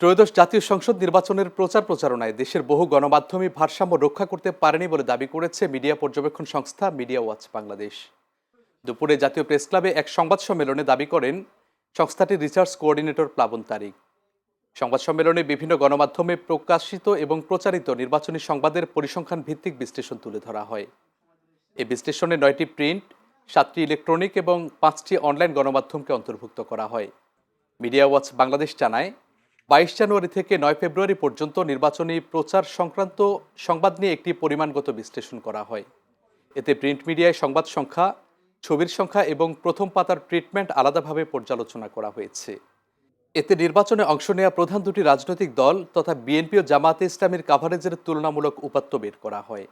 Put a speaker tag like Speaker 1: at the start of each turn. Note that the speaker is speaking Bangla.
Speaker 1: ত্রয়োদশ জাতীয় সংসদ নির্বাচনের প্রচার প্রচারণায় দেশের বহু গণমাধ্যমই ভারসাম্য রক্ষা করতে পারেনি বলে দাবি করেছে মিডিয়া পর্যবেক্ষণ সংস্থা মিডিয়া ওয়াচ বাংলাদেশ। দুপুরে জাতীয় প্রেস ক্লাবে এক সংবাদ সম্মেলনে দাবি করেন সংস্থাটির রিসার্চ কোঅর্ডিনেটর প্লাবন তারিক। সংবাদ সম্মেলনে বিভিন্ন গণমাধ্যমে প্রকাশিত এবং প্রচারিত নির্বাচনী সংবাদের পরিসংখ্যান ভিত্তিক বিশ্লেষণ তুলে ধরা হয়। এই বিশ্লেষণে নয়টি প্রিন্ট, সাতটি ইলেকট্রনিক এবং পাঁচটি অনলাইন গণমাধ্যমকে অন্তর্ভুক্ত করা হয়। মিডিয়া ওয়াচ বাংলাদেশ জানায় বাইশ জানুয়ারি থেকে নয় ফেব্রুয়ারি পর্যন্ত নির্বাচনী প্রচার সংক্রান্ত সংবাদ নিয়ে একটি পরিমাণগত বিশ্লেষণ করা হয়। এতে প্রিন্ট মিডিয়ায় সংবাদ সংখ্যা, ছবির সংখ্যা এবং প্রথম পাতার ট্রিটমেন্ট আলাদাভাবে পর্যালোচনা করা হয়েছে। এতে নির্বাচনে অংশ নেওয়া প্রধান দুটি রাজনৈতিক দল তথা বিএনপি ও জামায়াতে ইসলামের কাভারেজের তুলনামূলক উপাত্ত বের করা হয়।